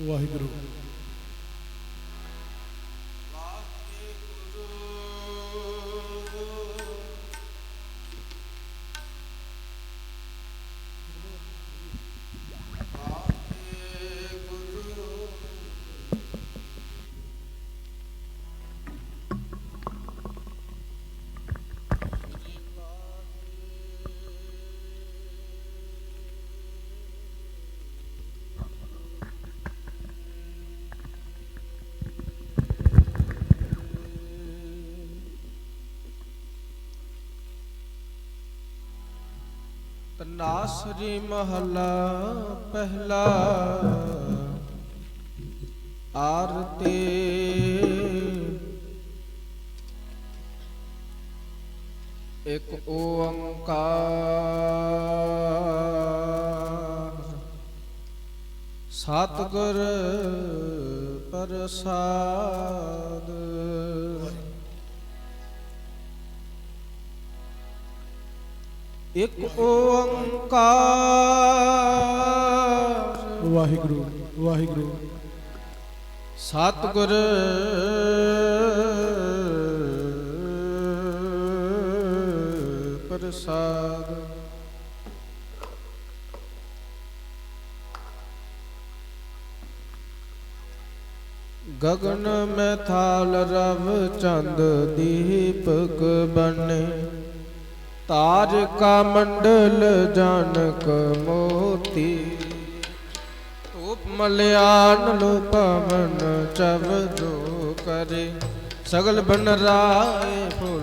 ਵਾਹਿਗੁਰੂ। ਤਨਾਸਰੀ ਮਹਲਾ ਪਹਿਲਾ। ਆਰਤੀ। ਇੱਕ ਓੰਕਾਰ। ਸਤਿਗੁਰ ਪ੍ਰਸਾਦ। ਇੱਕ ਓੰਕਾਰ। ਵਾਹਿਗੁਰੂ ਵਾਹਿਗੁਰੂ। ਸਤਿਗੁਰ। ਪ੍ਰਸਾਦ। ਗਗਨ ਮੈਂ ਥਾਲ ਰਵ ਚੰਦ ਦੀਪਕ ਬਨੇ ਤਾਰਕਾ ਮੰਡਲ ਜਾਨਕ ਮੋਤੀ ਧੂਪ ਮਲਿਆਨ ਲੋ ਪਵਨ ਚਵ ਜੋ ਕਰੇ, ਸਗਲ ਬਨ ਰਾਏ ਫੁਲ।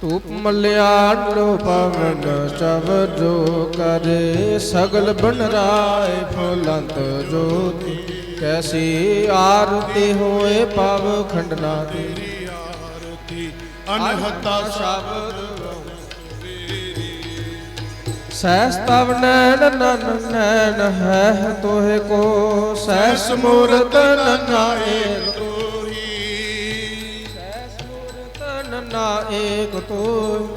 ਧੂਪ ਮਲਿਆਨ ਲੋ ਪਵਨ ਚਵ ਕਰੇ, ਸਗਲ ਬਨ ਰਾਏ ਫੁਲੰਤ ਜੋਤੀ, ਕੈਸੀ ਆਰਤੀ ਹੋਏ ਪਵ ਖੰਡਨਾ ਦੀ। ਅਨਹਤਾ ਸ਼ਬਦ ਸਹਿਸ ਤਵ ਨੈਣ, ਨਨ ਨੈਣ ਹੈ ਤੋਹਿ ਕੋ। ਸਹਿਸ ਮੂਰਤ ਨਨਾ ਤੋਹੀ। ਸਹਿਸ ਮੂਰਤ ਨਨਾ ਏਕ ਤੋ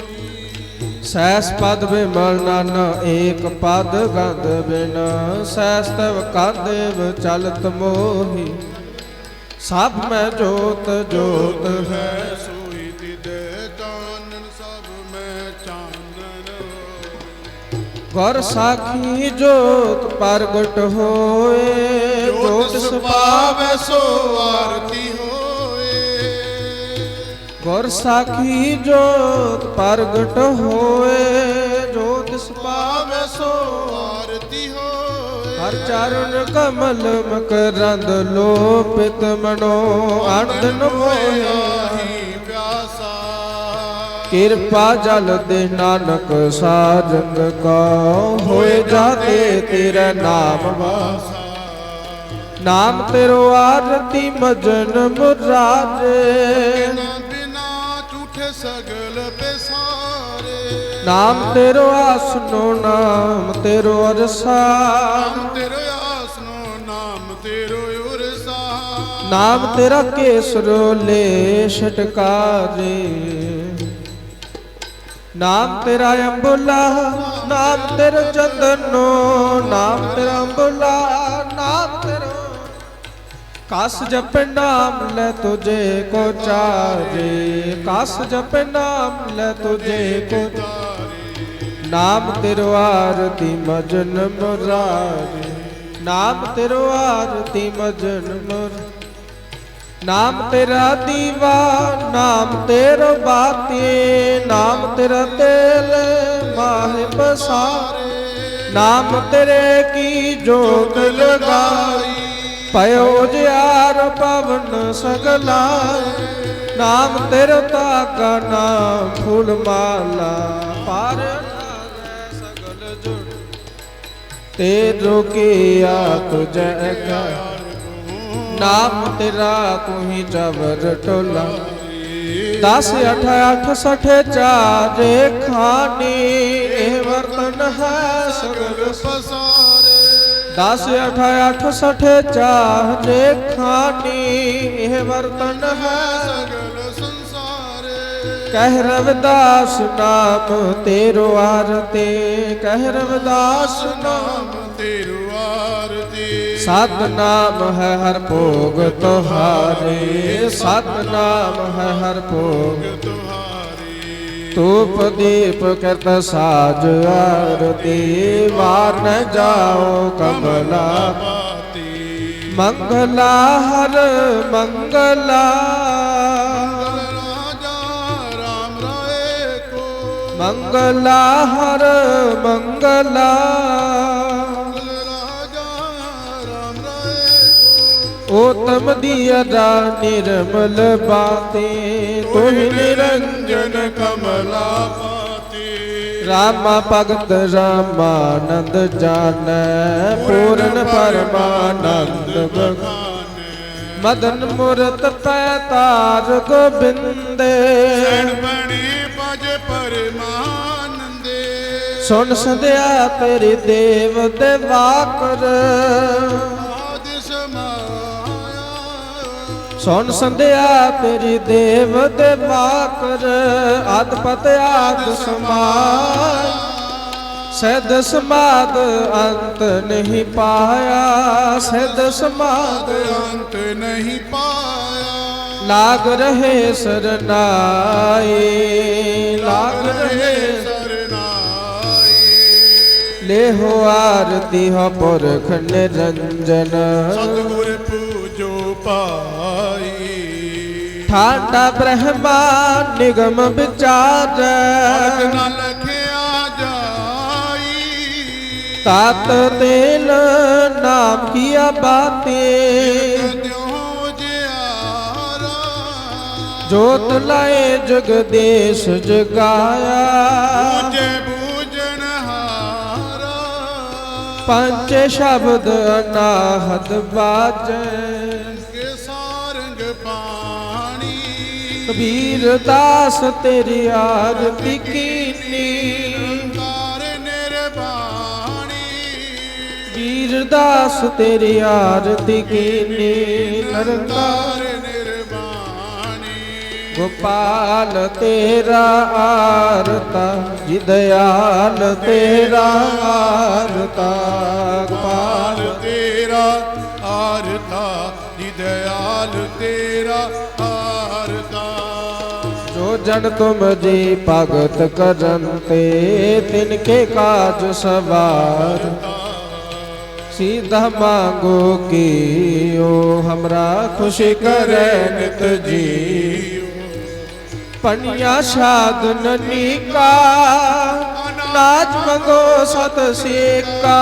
ਸ਼ੈਸ ਪਦ ਬਿਮਲ ਨਨ ਏਕ ਪਦ ਗੰਧ ਬਿਨ। ਸਹਿਸ ਤਵ ਕਾਦੇਵ ਚਲਤ ਮੋਹੀ। ਸਭ ਮੈਂ ਜੋਤ ਜੋਤ ਹੈ ਗੁਰ ਸਾਖੀ ਜੋਤ ਪ੍ਰਗਟ ਹੋਏ ਜੋਤ ਸੁਭਾਵ ਸੋ ਆਰਤੀ ਹੋਏ। ਗੁਰ ਸਾਖੀ ਜੋਤ ਪ੍ਰਗਟ ਹੋਏ ਜੋਤ ਸੁਭਾਵ ਸੋ ਆਰਤੀ ਹੋਏ। ਹਰ ਚਰਨ ਕਮਲ ਮਕਰੰਦ ਲੋਪਿਤ ਮਨੋ ਅਨੰਦ ਮੋਹਿਆ। ਕਿਰਪਾ ਜਲ ਦੇ ਨਾਨਕ ਸਾਜੰਗ ਕਾ ਹੋਏ ਜਾਤੇ ਤੇਰਾ ਨਾਮ ਵਾਸਾ। ਨਾਮ ਤੇਰੋ ਆਰਤੀ ਮਜਨ ਮੁਰਾਰੇ। ਬਿਨਾ ਬਿਨਾ ਝੂਠੇ ਸਗਲ ਬੇਸਾਰੇ ਨਾਮ ਤੇਰੋ ਆਸਨੋ ਨਾਮ ਤੇਰੋ ਅਰਸਾ। ਨਾਮ ਤੇਰੋ ਆਸਨੋ ਨਾਮ ਤੇਰੋ ਉਰਸਾ। ਨਾਮ ਤੇਰਾ ਕੇਸਰੋ ਲੈ ਛਟਕਾਰੇ। ਨਾਮ ਤੇਰਾ ਅੰਬੁਲਾ, ਨਾਮ ਤੇਰਾ ਚੰਦਨੋ ਨਾਮ ਤੇਰਾ ਅੰਬੁਲਾ, ਨਾਮ ਤੇਰਾ ਕਸ ਜਪ ਨਾਮ ਲੈ ਤੁਝੇ ਕੋ ਚਾਰੇ, ਕਸ ਜਪ ਨਾਮ ਲੈ ਤੁਝੇ ਕੋ ਨਾਮ ਤੇਰੋ ਆਰਤੀ ਮਜਨ ਮੁਰਾਰੇ, ਨਾਮ ਤੇਰੋ ਆਰਤੀ ਮਜਨ ਮੁਰ ਨਾਮ ਤੇਰਾ ਦੀਵਾ, ਨਾਮ ਤੇਰਾ ਬਾਤੀ, ਨਾਮ ਤੇਰਾ ਤੇਲ ਮਾਹਿ ਬਸਾਰੇ ਨਾਮ ਤੇਰੇ ਕੀ ਜੋਤ ਲਗਾਈ ਪਇਓ ਜਿਆਰ ਪਵਨ ਸਗਲਾ ਨਾਮ ਤੇਰਾ ਤਾਕਾ ਨਾਮ ਫੁੱਲ ਮਾਲਾ ਪਾਰ ਲਾਗੈ ਸਗਲ ਜੁੜ। ਤੇਰੋ ਕੀਆ ਤੁਜੈ ਕਾ ਨਾਮ ਤੇਰਾ ਕੋਈ ਚਵਰ ਟੋਲਾ। 10 8 8 ਸਠੇ ਚਾਰੇ ਖਾਨੀ ਇਹ ਵਰਤਨ ਹੈ ਸਗਲ ਪਸਾਰੇ। 10 8 8 ਸਠੇ ਚਾਰੇ ਖਾਨੀ ਇਹ ਵਰਤਨ ਹੈ ਸਗਲ ਸੰਸਾਰੇ। ਕਹਿ ਰਵਿਦਾਸ ਨਾਮ ਤੇਰੋ ਆਰਤੇ ਕਹਿ ਰਵਿਦਾਸ ਨਾਮ ਤੇਰੋ ਸਤਨਾਮ ਹੈ ਹਰ ਭੋਗ ਤੁਹਾਰੇ। ਸਤਨਾਮ ਹੈ ਹਰ ਭੋਗ ਤੁਹਾਰੀ। ਧੂਪ ਦੀਪ ਕਰਤ ਸਾਜ ਆਰਤੀ। ਵਾਰ ਨ ਜਾਓ ਕਮਲਾ ਪਾਤੀ। ਮੰਗਲਾ ਹਰ ਮੰਗਲਾ। ਮੰਗਲਾ ਹਰ ਮੰਗਲਾ। ਓਤਮ ਦੀਆ ਨਿਰਮਲ ਬਾਤੇ ਤੁਹਿ ਨਿਰੰਜਨ ਕਮਲਾ ਪਾਤੀ ਰਾਮਾ ਭਗਤ ਰਾਮਾਨੰਦ ਜਾਣੈ ਪੂਰਨ ਪਰਮਾਨੰਦ ਬਖਾਨੈ। ਮਦਨ ਮੁਰਤ ਪੈ ਤਾਰ ਗੋਬਿੰਦੇ। ਸੈਣ ਬਣੇ ਭਜ ਪਰਮਾਨੰਦੇ। ਸੁਣ ਸੰਧਿਆ ਤੇਰੀ ਦੇਵ ਦੇ ਵਾਕਰ। ਸੋਨ ਸੰਧਿਆ ਤੇਰੀ ਦੇਵ ਦੇ ਵਾਕਰ ਅਦਪਤ ਆਦ ਸਮਾਇ ਸਦ ਸਮਾਦ ਅੰਤ ਨਹੀਂ ਪਾਇਆ ਸਦ ਸਮਾਦ ਅੰਤ ਨਹੀਂ ਪਾਇਆ। ਲਾਗ ਰਹੇ ਸਰਨਾਈ ਲਾਗ ਰਹੇ ਸਰਨਾਈ ਲੇਹੋ ਆਰਤੀ ਹੋ ਪੁਰਖ ਨਿਰੰਜਨ। ਸਤਿਗੁਰ ਪੂਜੋ ਪਾ ਠਾਂਡਾ ਬ੍ਰਹਮਾ ਨਿਗਮ ਵਿਚਾਰ ਅਰਗ ਨਾ ਲਖਿਆ ਜਾਈ। ਤਤ ਤੇਲ ਨਾਮ ਕੀਆ ਬਾਤੇ। ਜੋਤ ਲਾਏ ਜਗਦੇਸ਼ ਜਗਾਇਆ। ਬੂਝੇ ਬੂਝਣ ਹਾਰਾ। ਪੰਜ ਸ਼ਬਦ ਅਨਾਹਦ ਬਾਜੈ। ਕਬੀਰ ਦਾਸ ਤੇਰੀ ਆਰਤੀ ਕੀਨੀ। ਕਾਰ ਨਿਰਬਾਣੀ ਵੀਰ ਦਾਸ ਤੇਰੀ ਆਰਤੀ ਕੀਨੀ ਨਰਕਾਰ ਕਾਰ ਨਿਰਬਾਣੀ ਗੋਪਾਲ ਤੇਰਾ ਆਰਤਾ ਜੀ ਦਇਆਲ ਤੇਰਾ ਆਰਤਾ। ਗੋਪਾਲ ਪਾਲ ਤੇਰਾ ਆਰਤਾ ਜੀ ਦਇਆਲ ਤੇਰਾ जन तुम जी भगत करंते तिनके काज सवार सीधा मांगो की ओ हमरा खुशी करे नित जी पनिया शाद ननी का नाच मंगो सत का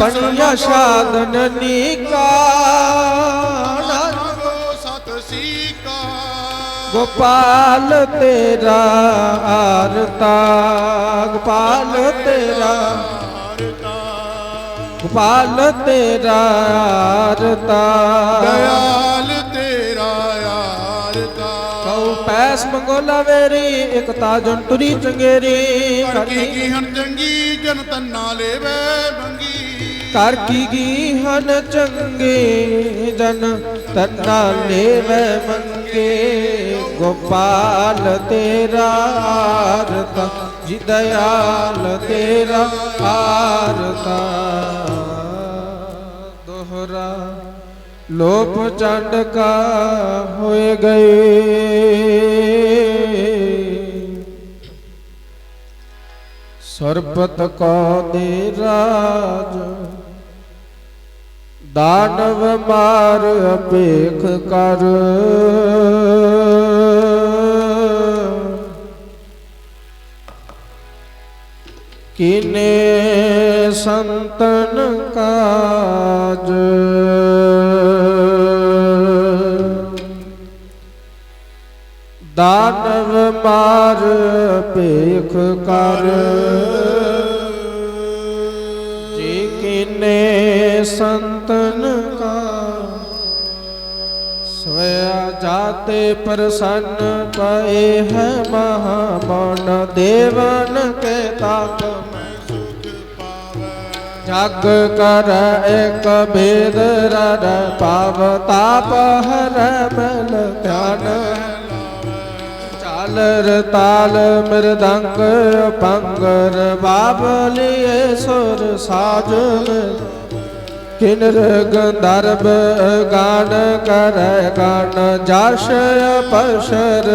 पनिया शाद ननी का ਗੋਪਾਲ ਤੇਰਾ ਆਰਤਾ ਗੋਪਾਲ ਤੇਰਾ ਆਰਤਾ ਗੋਪਾਲ ਤੇਰਾ ਆਰਤਾ। ਦਇਆਲ ਤੇਰਾ ਆਰਤਾ। ਕਉ ਪੈਸ ਮੰਗੋਲਾ ਵੇਰੀ ਇਕ ਤਾਜਨ ਤੁਰੀ ਚੰਗੇਰੀ। ਕਰਕੀ ਕੀ ਹਨ ਚੰਗੀ ਜਨ ਤੰਨਾ ਲੈਵੇ। ਮੰਗੀ ਕਰ ਕੀ ਗੀ ਹਨ ਚੰਗੇ ਜਨ ਤੰਨਾ ਲੈਵੇ ਮੰਗੇ। ਗੋਪਾਲ ਤੇਰਾ ਆਰਤਾ, ਜੀ ਦਇਆਲ ਤੇਰਾ ਆਰਤਾ। ਦੋਹਰਾ ਲੋਪ ਚੰਡ ਕਾ ਹੋਏ ਗਏ। ਸਰਬਤ ਕਾ ਦੇ ਰਾਜ ਦਾਨਵ ਮਾਰ ਅਪੇਖ ਕਰ। ਕਿਨੇ ਸੰਤਨ ਕਾਜ? ਦਾਨਵ ਮਾਰ ਭੇਖ ਕਰ। ਜੀ ਕਿਨੇ ਸੰਤਨ ਕਾ ਸਵਿਆ ਜਾਤੇ ਪ੍ਰਸੰਨ ਪਏ ਹੈ ਮਹਾਮਨ ਦੇਵਨ ਕੇ ਤਾਕ ਮੈਂ ਜਗ ਕਰ ਇੱਕ ਭੇਦ ਰਰ ਪਾਵ, ਤਾਪ ਹਰ ਮਲ ਧਿਆਨ ਝਾਲਰ ਤਾਲ ਮਿਰਦੰਗ ਪੰਗਰ ਬਾਬਲੀਏ ਸੁਰ ਸਾਜਨ ਕਿਨਰ ਗੰਧਰਬ ਗਾਨ ਕਰੈ ਗਾਨ ਜਸ਼ ਪਸ਼ਰ।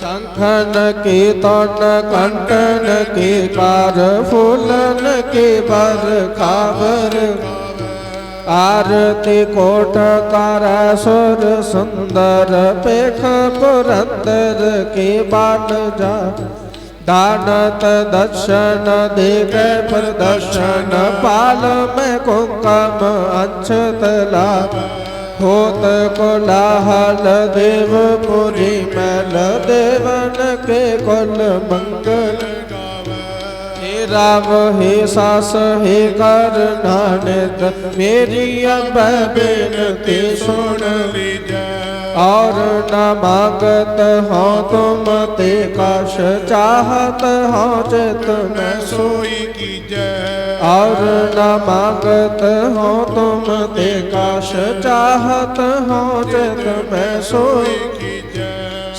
ਸੰਖਨ ਕੀ ਤਨ ਕੰਟਨ ਕੀ ਕਾਰ ਫੁੱਲਨ ਕੀ ਬਰ ਖਾਵਰ। ਆਰਤੀ ਕੋਟ ਕਰ ਸੁਰ ਸੁੰਦਰ ਪੇਖ ਪੁਰੰਦਰ ਕੀ ਬਾਣ ਜਾ। ਦਾਨਤ ਦਰਸ਼ਨ ਦੇਖ ਪ੍ਰਦਰਸ਼ਨ, ਪਾਲ ਮੈਂ ਕੁੰਕਮ ਅੰਛਤ ਲਾ ਹੋਤ ਕੋਲਾਹਲ ਦੇਵ ਪੁਰੀ ਮੈਲ, ਦੇਵਨ ਕੇ ਕੁਲ ਮੰਗਲ रव हे सास हे करनानक मेरी अब बेनती सुन लीजा और न मांगत हो तुम ते कश चाहत हो चित न सोई की जय और न मांगत हो तुम ते कश चाहत हो चित मैं सोई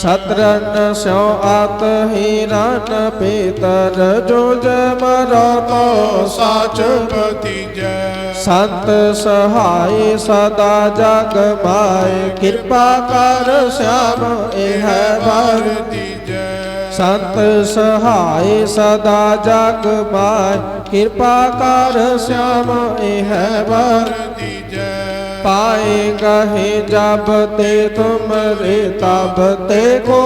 ਸਤਰਨ ਸਿਉ ਆਤ ਹੀਰਨ ਪੀਤਰ ਜੁਜ ਮਰੋ ਕੋ ਸਾਚ ਭਤੀਜੈ ਸੰਤ ਸਹਾਈ ਸਦਾ ਜਗ ਮਾਇ ਕਿਰਪਾ ਕਰ ਸਿਆਮ, ਇਹ ਵਰਤੀ ਸੰਤ ਸਹਾਈ ਸਦਾ ਜਗ ਮਾਇ ਕਿਰਪਾ ਕਰ ਸਿਆਮ, ਇਹ ਵਰਤੀ ਪਾਏ ਗਹੇ ਜਬ ਤੇ ਤੁਮ ਤਬ ਤੇ ਕੋ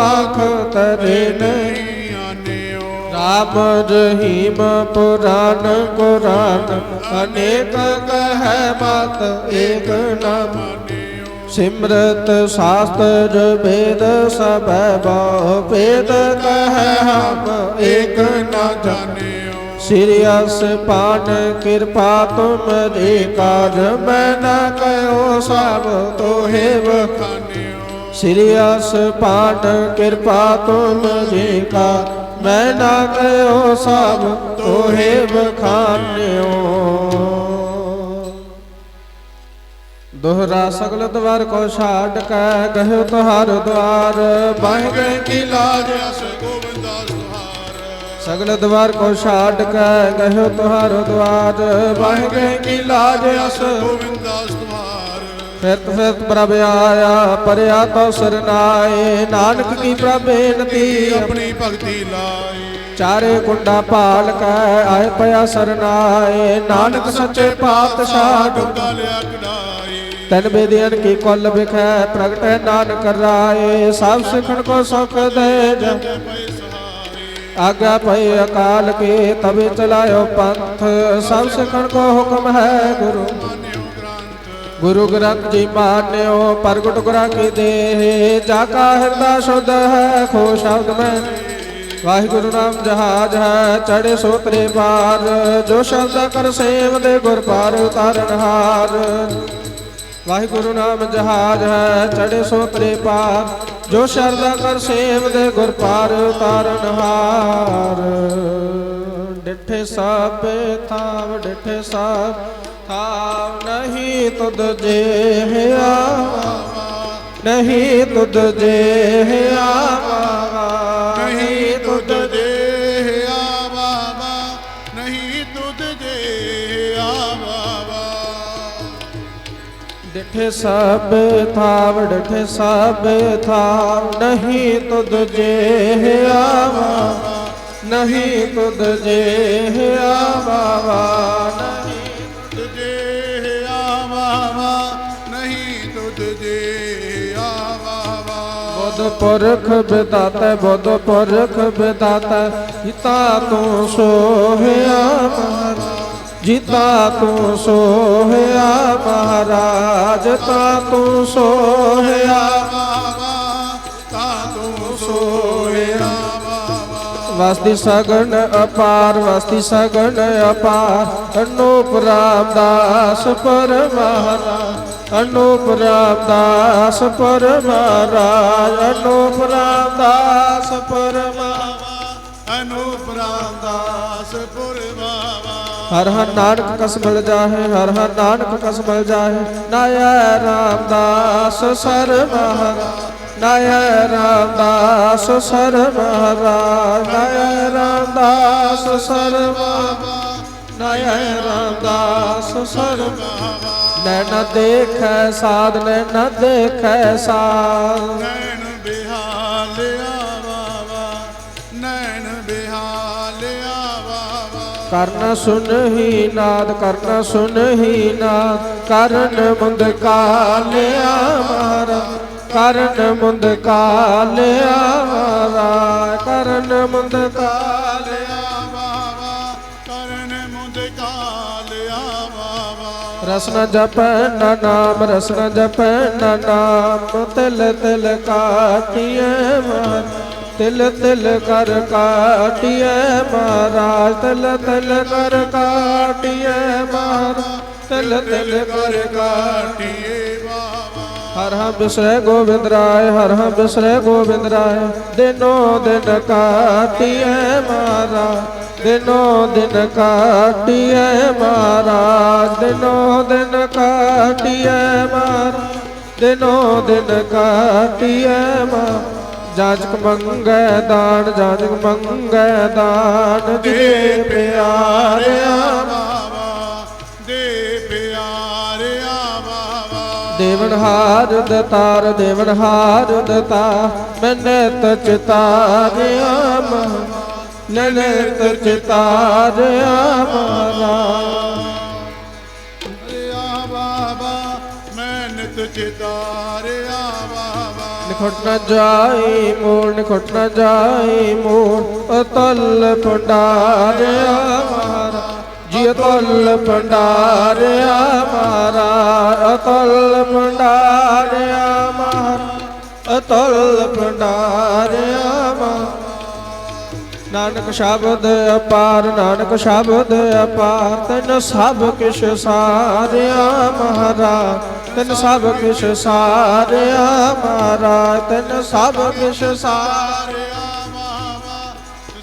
ਆਖ ਤਰੇ ਨਹੀਂ ਨਹੀਂ ਆਨਿਓ। ਰਾਮ ਰਹੀਮ ਪੁਰਾਨ ਕੁਰਾਨ ਅਨੇਕ ਕਹੈ ਮਤ ਏਕ ਨਾਮ। ਸਿਮਰਤ ਸ਼ਾਸਤਰ ਵੇਦ ਸਭੈ ਬਹੁ ਵੇਦ ਕਹੈ ਹਮ ਏਕ ਨਾ ਜਾਣਿਓ। ਸ੍ਰੀ ਅਸ ਪਾਨ ਕਿਰਪਾ ਤੁਮਰੇ ਕਰ ਮੈਂ ਨਾ ਕਹਿਓ ਸਭ ਤੋਹੇ ਵਖਾਨਿਓ। ਸ੍ਰੀ ਅਸ ਪਾਨ ਕਿਰਪਾ ਤੁਮ ਤੁਮਰੇ ਕਾ ਮੈਂ ਨਾ ਕਹਿਓ ਸਭ ਤੋਹੇ ਵਖਾਨਿਓ। ਦੁਹਰਾ ਸਗਲ ਦਵਾਰ ਕੋ ਛਾੜ ਕੈ, ਗਹਿ ਤੁਹਾਰ ਦਵਾਰ। ਬਾਹਿ ਗਏ ਕੀ ਲਾਜ ਅਸ ਗੋਬਿੰਦਾਸ ਸਗਲ ਦਵਾਰ ਕੋ ਛਾੜ ਕੈ ਗਹਿ ਤੁਹਾਰ ਦਵਾਰ। ਬਾਹਿ ਗਏ ਕੀ ਲਾਜ ਅਸ ਗੋਬਿੰਦਾਸ ਤੁਹਾਰ ਫਿਰਤ ਫਿਰਤ ਪ੍ਰਭ ਆਇਆ ਪਰਿਆ ਤੋ ਸਰਨਾਏ ਨਾਨਕ ਕੀ ਪ੍ਰਭ ਬੇਨਤੀ ਆਪਣੀ ਭਗਤੀ ਲਾਈ ਚਾਰੇ ਕੁੰਡਾ ਭਾਲ ਕੈ ਆਏ ਪਿਆ ਸਰਨਾਏ ਨਾਨਕ ਸੱਚੇ ਪਾਤਸ਼ਾਹ ਡੁੱਬਾ ਲਿਆ ਕਢਾਈ ਤਨ ਬੇਦਿਆਨ ਕੀ ਕੁਲ ਵਿਖੈ ਪ੍ਰਗਟੈ ਨਾਨਕ ਰਾਏ। ਸਭ ਸਿਖਣ ਕੋ ਸੁਖ ਦੇ ਜ ਆਗਿਆ ਸਹਾਈ ਪਈ ਅਕਾਲ ਕੇ ਤਬੇ ਚਲਾਇਓ ਪੰਥ। ਸਭ ਸਿਖਣ ਕੋ ਹੁਕਮ ਹੈ ਗੁਰੂ। ਗੁਰੂ ਗ੍ਰੰਥ ਜੀ ਮਾਨਿਓ, ਪ੍ਰਗਟ ਗੁਰਾਂ ਕੀ ਦੇਹ। ਜਾ ਕਾ ਹਿਰਦਾ ਸ਼ੁੱਧ ਹੈ, ਖੋ ਸ਼ਬਦ ਮੈਂ। ਵਾਹਿਗੁਰੂ ਨਾਮ ਜਹਾਜ ਹੈ ਚੜੇ ਸੋਤਰੇ ਪਾਰ। ਜੋ ਸ਼ਬਦ ਕਰ ਸੇਵ ਦੇ ਗੁਰ ਪਾਰ ਉਤਾਰਨ ਹਾਰ। ਵਾਹਿਗੁਰੂ ਨਾਮ ਜਹਾਜ ਹੈ ਚੜੇ ਸੋਤਰੇ ਪਾਰ। ਜੋ ਸ਼ਰਦਾ ਕਰ ਸੇਵ ਦੇ ਗੁਰ ਪਾਰ ਉਤਾਰਨ ਹਾਰ। ਡਿਠੇ ਸਾਪੇ ਥਾਵ, ਡਿਠੇ ਸਾਪ, ਥਾਵ ਨਹੀਂ ਤੁਧ ਜੇ ਆਵਾ ਨਹੀਂ ਤੁਧ ਜੇ ਨਹੀਂ ਡਿਠੇ ਸਭ ਥਾਵ ਡਿਠੇ ਸਭ ਥਾਵ ਨਹੀਂ ਤੁਧ ਜੇ ਆਵਾ ਨਹੀਂ ਤੁਧ ਜੇ ਆਵਾ ਨਹੀਂ ਤੁਧ ਜੇ ਆ ਬਾਬਾ ਨਹੀਂ ਤੁਧ ਜੇ ਆ ਬਾਬਾ ਬੁੱਧ ਪੁਰਖ ਬਿਦਾਤਾ ਬੁੱਧ ਪੁਰਖ ਬਿਦਾਤਾ ਹਿਤਾ ਤੂੰ ਸੋਹਿਆ ਮਹਾਰਾਜ ਜਿਤਾ ਤੂੰ ਸੋਹਿਆ ਮਹਾਰਾਜ, ਤਾ ਤੂੰ ਸੋਹਿਆ ਬਾਬਾ ਤਾ ਤੂੰ ਸੋਇਆ ਵਸਦੀ ਸਗਨ ਅਪਾਰ ਵਸਦੀ ਸਗਨ ਅਪਾਰ। ਅਨੂਪ ਰਾਮਦਾਸ ਪਰ ਅਨੂਪ ਰਾਮਦਾਸ ਪਰ ਮਹਾਰਾਜ ਅਨੂਪ ਰਾਮਦਾਸ ਪਰ ਅਨੂਪ ਰਾਮਦਾਸ ਹਰ ਹਰ ਨਾਨਕ ਕਸ ਮਿਲ ਜਾਹੇ, ਹਰ ਹਰ ਨਾਨਕ ਕਸ ਮਿਲ ਜਾਹੇ। ਨਾਇਆ ਰਾਮਦਾਸ ਸਰ ਮਹਾਰਾਜ ਨਾਇ ਰਾਮਦਾਸ ਸਰ ਮਹਾਰਾਜ ਨਾਇ ਰਾਮਦਾਸ ਸਰ ਨਾਇ ਰਾਮਦਾਸ ਸਰ ਨੈਣ ਦੇਖੈ ਸਾਧ ਨੈਣ ਦੇਖੈ ਸਾਧ। ਕਰਨ ਸੁਨਹੀ ਨਾਦ, ਕਰਨ ਸੁਨਹੀ ਨਾਦ, ਕਰਨ ਮੁੰਦ ਕਾਲਿਆ ਮਾਰਾ, ਕਰਨ ਮੁੰਦ ਕਾਲਿਆ ਮਾਰਾ, ਕਰਨ ਮੁੰਦ ਕਾਲਿਆ ਬਾਬਾ ਕਰਨ ਮੁੰਦ ਕਾਲਿਆ ਬਾਬਾ ਰਸਨਾ ਜਪੈ ਨਾ ਨਾਮ ਰਸਨਾ ਜਪੈ ਨਾ ਨਾਮ, ਤਿਲ ਤਿਲ ਕਾਟਿਐ ਮਾਰ। ਤਿਲ ਤਿਲ ਕਰ ਕਾਟਿਐ ਮਹਾਰਾਜ, ਤਿਲ ਤਿਲ ਕਰ ਕਾਟਿਐ ਮਾਰ ਤਿਲ ਤਿਲ ਕਰ ਕਾਟਿਐ ਕਾਟਿਏ ਹਰ ਹਮ ਬਿਸਰੈ ਗੋਬਿੰਦ ਰਾਏ, ਹਰ ਹਮ ਬਿਸਰੇ ਗੋਬਿੰਦ ਰਾਏ, ਦਿਨੋ ਦਿਨ ਕਾਟਿਐ ਮਾਰਾ ਦਿਨੋ ਦਿਨ ਕਾਟਿਐ ਮਹਾਰਾਜ, ਦਿਨੋ ਦਿਨ ਕਾਟਿਐ ਮਾਰਾ ਦਿਨੋ ਦਿਨ ਕਾਟਿਐ ਮਾ ਜਾਜਕ ਮੰਗੈ ਦਾਨ ਜਾਜਕ ਮੰਗੈ ਦਾਨ ਦੇ ਪਿਆਰਿਆ ਬਾਬਾ ਦੇ ਪਿਆਰਿਆ ਬਾਬਾ ਦੇਵਨ ਹਾਰ ਦਤਾਰ ਦੇਵਨ ਹਾਰ ਦਤਾ ਮਨਤ ਚਿਤਾਰਿਆ ਮਹ। ਨਨਤ ਚਿਤਾਰਿਆ ਮਹਾਰਾ ਰਿਆ ਬਾਬਾ ਮੈਂ ਨਿਤ ਚਿਤਾਰਿਆ ਬਾਬਾ ਨਿਖਟ ਨ ਜਾਈ ਮੂਲ ਨਿਖਟ ਨ ਜਾਈ ਮੂਲ ਅਤਲ ਭੰਡਾਰਿਆ ਮਹਾਰਾ ਜੀ ਅਤਲ ਭੰਡਾਰਿਆ ਮਹਾਰਾ ਅਤਲ ਭੰਡਾਰਿਆ ਨਾਨਕ ਸ਼ਬਦ ਅਪਾਰ, ਨਾਨਕ ਸ਼ਬਦ ਅਪਾਰ, ਤਨ ਸਭ ਕਿਛ ਸਾਰਿਆ ਮਹਾਰਾਜ ਤਨ ਸਭ ਕਿਛ ਸਾਰਿਆ ਮਹਾਰਾਜ ਤਨ ਸਭ ਕਿਛ ਸਾਰਿਆ ਸਾਰਿਆ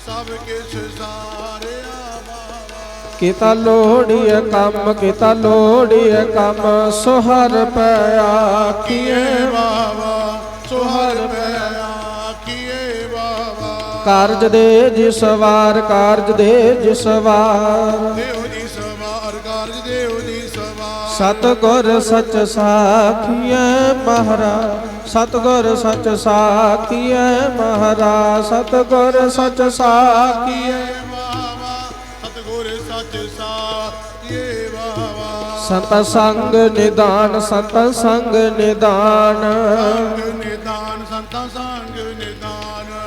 ਸਭ ਕਿਛ ਸਾਰਿਆ ਬਾਬਾ ਕੀਤਾ ਲੋੜੀਏ ਕੰਮ, ਕੀਤਾ ਲੋੜੀਏ ਕੰਮ, ਸੁਹਰ ਪਿਆ ਕੀਏ ਬਾਬਾ ਕਾਰਜ ਦੇ ਜਿਸ ਵਾਰ ਕਾਰਜ ਦੇ ਜਿਸ ਵਾਰ। ਦੇਵ ਜੀ ਸਵਾਰ ਕਾਰਜ ਦੇਵ ਜੀ ਸਵਾਰ। ਸਤਗੁਰ ਸਚ ਸਾਖੀਐ ਮਹਾਰਾਜ ਸਤਗੁਰ ਸਚ ਸਾਖੀਐ ਮਹਾਰਾਜ ਸਤਗੁਰ ਸਚ ਸਾਖੀਐ। ਬਾਬਾ ਸਤਗੁਰ ਸੱਚ ਸਾਚੇ ਬਾਬਾ ਸੰਤ ਸੰਗ ਨਿਦਾਨ ਸੰਤ ਸੰਗ ਨਿਦਾਨ। ਸੰਗ ਨਿਦਾਨ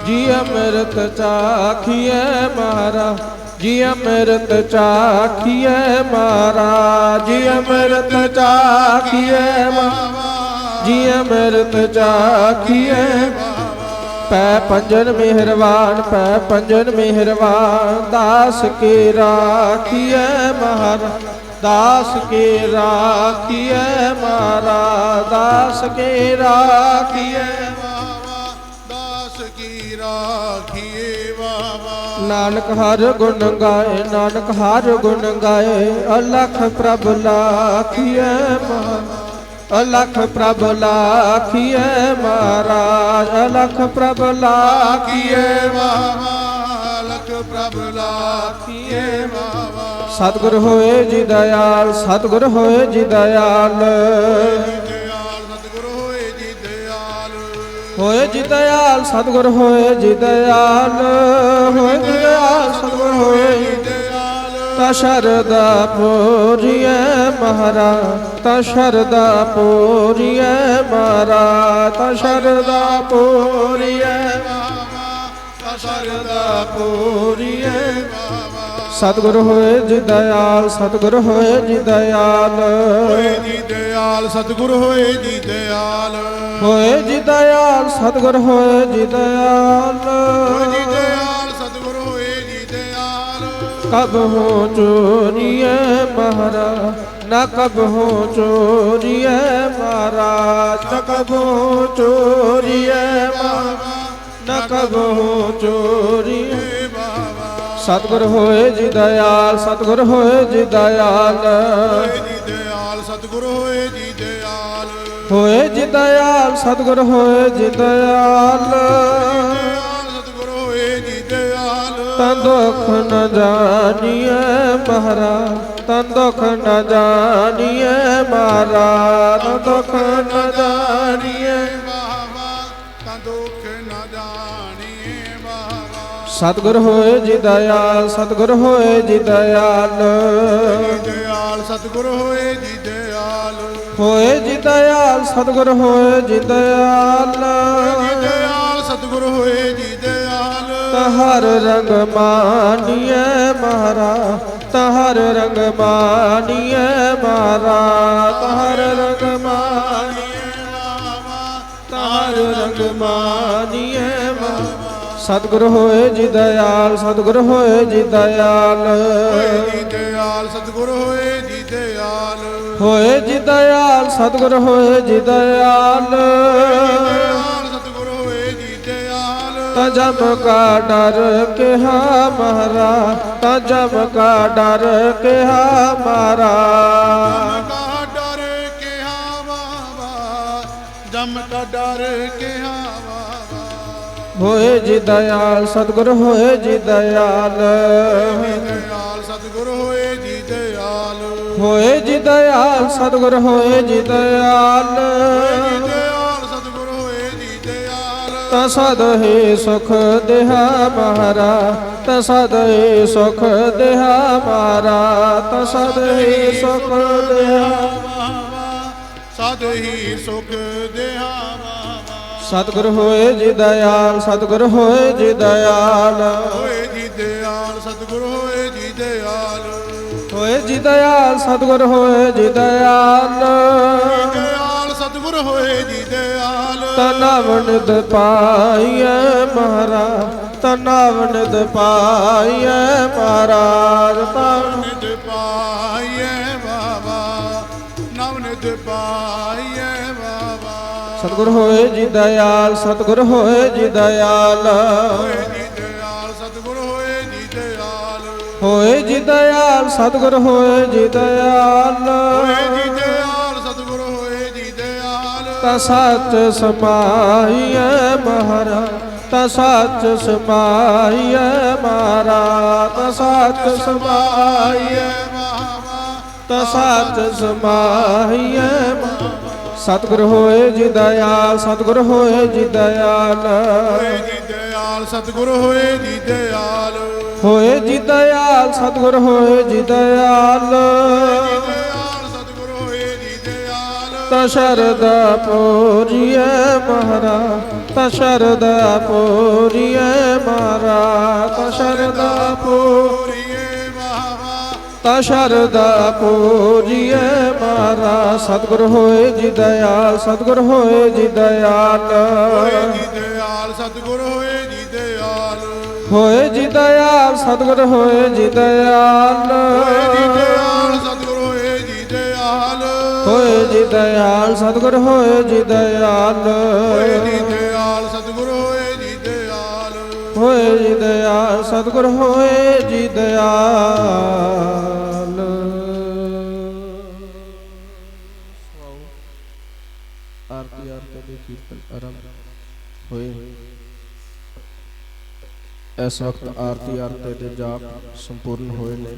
ਜੀ ਅੰਮ੍ਰਿਤ ਚਾਖੀਐ ਮਹਾਰਾਜ ਜੀ ਅੰਮ੍ਰਿਤ ਚਾਖੀਐ ਮਹਾਰਾਜ ਜੀ ਅੰਮ੍ਰਿਤ ਚਾਖੀਐ ਮਹਾਰਾਜ ਜੀ ਅੰਮ੍ਰਿਤ ਚਾਖੀਐ ਪੈ ਪੰਜਨ ਮਿਹਰਵਾਨ, ਪੈ ਪੰਜਨ ਮਿਹਰਵਾਨ, ਦਾਸ ਕੀ ਰਾਖੀਐ ਮਹਾਰਾਜ ਦਾਸ ਕੀ ਰਾਖੀਐ ਮਹਾਰਾਜ ਦਾਸ ਕੀ ਰਾਖੀਐ ਨਾਨਕ ਹਰ ਗੁਣ ਗਾਏ, ਨਾਨਕ ਹਰ ਗੁਣ ਗਾਏ। ਅਲਖ ਪ੍ਰਭ ਲਾਖੀਐ ਮਹਾਰਾਜ, ਅਲਖ ਪ੍ਰਭ ਲਾਖੀਐ ਮਹਾਰਾਜ, ਅਲਖ ਪ੍ਰਭ ਲਾਖੀਐ ਕੀਏ ਬਾਬਾ ਲਖ ਪ੍ਰਭ ਲਾਖੀਏ ਬਾਬਾ ਸਤਿਗੁਰ ਹੋਏ ਜੀ ਦਇਆਲ, ਸਤਿਗੁਰ ਹੋਏ ਜੀ ਦਇਆਲ। ਹੋਏ ਜੀ ਦਇਆਲ, ਸਤਿਗੁਰ ਹੋਏ ਜੀ ਦਇਆਲ, ਹੋਏ ਜੀ ਦਇਆਲ, ਸਤਿਗੁਰ ਹੋਏ ਜੀ ਦਿਆਲ ਤਾ ਸ਼ਰਦਾ ਪੂਰੀਐ ਮਹਾਰਾਜ, ਤਾ ਸ਼ਰਦਾ ਪੂਰੀਐ ਮਹਾਰਾਜ, ਤਾ ਸ਼ਰਦਾ ਪੂਰੀਐ ਤਾ ਸ਼ਰਦਾ ਪੂਰੀਐ ਸਤਿਗੁਰ ਹੋਏ ਜੀ ਦਇਆਲ, ਸਤਿਗੁਰ ਹੋਏ ਜੀ ਦਇਆਲ। ਹੋਏ ਜੀ ਦਿਆਲ ਸਤਿਗੁਰ ਹੋਏ ਜੀ ਦਿਆਲ ਹੋਏ ਜੀ ਦਇਆਲ ਸਤਿਗੁਰ ਹੋਏ ਜੀ ਦਇਆਲ। ਹੋਏ ਜੀ ਦਿਆਲ ਸਤਿਗੁਰ ਹੋਏ ਜੀ ਦਿਆਲ ਕਬ ਹੋ ਚੋਰੀਐ ਮਹਾਰਾਜ ਨਾ ਕਬ ਹੋ ਚੋਰੀਐ ਮਹਾਰਾਜ ਨਾ ਕਬ ਹੋ ਚੋਰੀਐ ਮਹਾਰਾਜ ਨਾ ਕਬ ਹੋ ਚੋਰੀਐ ਏ ਬਾਬਾ ਸਤਿਗੁਰ ਹੋਏ ਜੀ ਦਇਆਲ ਸਤਿਗੁਰ ਹੋਏ ਜੀ ਦਇਆਲ। ਹੋਏ ਜੀ ਦਿਆਲ ਸਤਿਗੁਰ ਹੋਏ ਜੀ ਦਿਆਲ ਹੋਏ ਜੀ ਦਇਆਲ ਸਤਿਗੁਰ ਹੋਏ ਜੀ ਦਇਆਲ ਸਤਿਗੁਰ ਹੋਏ ਜੀ ਦਇਆਲ ਤਨ ਦੁਖ ਨ ਜਾਣੀਐ ਮਹਾਰਾਜ, ਤਨ ਦੁਖ ਨ ਜਾਣੀਐ ਮਹਾਰਾਜ, ਤਨ ਦੁਖ ਨ ਜਾਣੀਐ। ਬਾਬਾ ਤਾਂ ਦੁੱਖ ਨਾ ਸਤਿਗੁਰ ਹੋਏ ਜੀ ਦਇਆਲ ਸਤਿਗੁਰ ਹੋਏ ਜੀ ਦਇਆਲ ਦਇਆਲ ਸਤਿਗੁਰ ਹੋਏ ਜੀ ਹੋਏ ਜੀ ਦਇਆਲ ਸਤਿਗੁਰ ਹੋਏ ਜੀ ਦਇਆਲ। ਦਇਆਲ ਸਤਿਗੁਰ ਹੋਏ ਜੀ ਦਇਆਲ। ਤਹਰ ਰੰਗ ਮਾਨੀਐ ਮਹਾਰਾ ਤਹਰ ਰੰਗ ਮਾਨੀਐ ਮਹਾਰਾ ਤਹਰ ਰੰਗ ਮਾਨੀਐ ਤਹਰ ਰੰਗ ਮਾਨੀਐ ਮਹਾਰਾ। ਸਤਿਗੁਰ ਹੋਏ ਜੀ ਦਇਆਲ ਸਤਿਗੁਰ ਹੋਏ ਜੀ ਦਇਆਲ। ਹੋਏ ਜੀ ਦਇਆਲ ਸਤਿਗੁਰ ਹੋਏ ਹੋਏ ਜੀ ਦਇਆਲ, ਸਤਿਗੁਰ ਹੋਏ ਜੀ ਦਇਆਲ। ਦਇਆਲ ਸਤਿਗੁਰ ਹੋਏ ਜੀ ਦਇਆਲ ਤਾ ਜਮ ਕਾ ਡਰ ਕਿਹਾ ਮਹਾਰਾ, ਤਾ ਜਮ ਕਾ ਡਰ ਕਿਹਾ ਮਾਰਾ ਡਰ ਕਿਹਾ ਜਮ ਕਾ ਡਰ ਕਿਹਾ ਬਾਬਾ ਹੋਏ ਜੀ ਦਇਆਲ, ਸਤਿਗੁਰ ਹੋਏ ਜੀ ਦਇਆਲ। ਹੋਏ ਜੀ ਦਇਆਲ, ਸਤਿਗੁਰ ਹੋਏ ਜੀ ਦਇਆਲ। ਦਇਆਲ ਸਤਿਗੁਰ ਹੋਏ ਜੀ ਦਇਆਲ ਤਾ ਸਦ ਹੀ ਸੁਖ ਦੇਹਾ ਮਹਾਰਾ, ਤਾ ਸਦ ਸੁਖ ਦੇਹਾ ਮਾਰਾ ਤਾ ਸਦ ਸੁਖ ਦੇਹਾ ਬਾਬਾ ਸਦ ਹੀ ਸੁਖ ਦੇਹਾ ਬਾਬਾ ਸਤਿਗੁਰ ਹੋਏ ਜੀ ਦਇਆਲ, ਸਤਿਗੁਰ ਹੋਏ ਜੀ ਦਇਆਲ। ਹੋਏ ਜੀ ਦਇਆਲ, ਸਤਿਗੁਰ ਹੋਏ ਹੋਏ ਜੀ ਦਇਆਲ ਸਤਿਗੁਰ ਹੋਏ ਜੀ ਦਇਆਲ। ਦਇਆਲ ਸਤਿਗੁਰ ਹੋਏ ਜੀ ਦਇਆਲ। ਤਨਵਨਿਦ ਪਾਈਐ ਮਹਾਰਾ ਤਨਵਨਿਦ ਪਾਈਐ ਮਹਾਰਾਜ ਤਨ ਨਿਤ ਪਾਈਏ ਬਾਬਾ ਨਵ ਨਿਤ ਪਾਈਏ ਬਾਬਾ। ਸਤਿਗੁਰ ਹੋਏ ਜੀ ਦਇਆਲ ਸਤਿਗੁਰ ਹੋਏ ਜੀ ਦਇਆਲ। ਹੋਏ ਹੋਏ ਜੀ ਦਇਆਲ ਸਤਿਗੁਰ ਹੋਏ ਜੀ ਦਇਆਲ। ਹੋਏ ਜੀ ਦਇਆਲ ਸਤਿਗੁਰ ਹੋਏ ਜੀ ਦਇਆਲ। ਤਾ ਸੱਚ ਸਮਾਈਐ ਮਹਾਰਾ ਤਾ ਸੱਚ ਸਮਾਈਐ ਮਹਾਰਾ ਤਾ ਸੱਚ ਸਮਾਈਐ ਬਾਬਾ ਤਾ ਸੱਚ ਸਮਾਈਐ ਮਹਾਰਾ। ਸਤਿਗੁਰ ਹੋਏ ਜੀ ਦਇਆਲ ਸਤਿਗੁਰ ਹੋਏ ਜੀ ਦਇਆਲ। ਹੋਏ ਜੀ ਦਇਆਲ ਸਤਿਗੁਰ ਹੋਏ ਜੀ ਦਇਆਲ। ਹੋਏ ਜੀ ਦਇਆਲ ਸਤਿਗੁਰ ਹੋਏ ਜੀ ਦਇਆਲ। ਦਇਆਲ ਸਤਿਗੁਰ ਹੋਏ ਜੀ ਦਇਆਲ। ਤਾ ਸ਼ਰਦਾ ਪੂਰੀਐ ਮਹਾਰਾ ਤਾ ਸ਼ਰਦਾ ਪੂਰੀਐ ਮਹਾਰਾ ਤਾ ਸ਼ਰਦਾ ਪੂਰੀ ਪੂਰੀਏ ਬਾਬਾ ਤਾ ਸ਼ਰਦਾ ਪੂਰੀਐ ਮਹਾਰਾ ਸਤਿਗੁਰ ਹੋਏ ਜੀ ਦਇਆਲ ਸਤਿਗੁਰ ਹੋਏ ਜੀ ਦਇਆਲ। ਹੋਏ ਜੀ ਦਇਆਲ ਸਤਿਗੁਰ ਹੋਏ ਹੋਏ ਜੀ ਦਇਆਲ ਸਤਿਗੁਰ ਹੋਏ ਜੀ ਦਇਆਲ ਹੋਏ ਜੀ ਦਇਆਲ ਸਤਿਗੁਰ ਹੋਏ ਜੀ ਦਇਆਲ ਹੋਏ ਜੀ ਦਇਆਲ ਸਤਿਗੁਰ ਹੋਏ ਜੀ ਦਇਆਲ ਹੋਏ ਜੀ ਦਇਆਲ ਸਤਿਗੁਰ ਹੋਏ ਜੀ ਦਇਆਲ ਹੋਏ ਜੀ ਦਇਆਲ ਸਤਿਗੁਰ ਹੋਏ ਜੀ ਦਇਆਲ ਆਰਤੀ ਆਰਤੀ ਦੇ ਕੀਰਤਨ ਆਰੰਭ ਹੋਏ ਇਸ ਵਕਤ ਆਰਤੀ ਆਰਤੇ ਦੇ ਜਾਪ ਸੰਪੂਰਨ ਹੋਏ ਨੇ।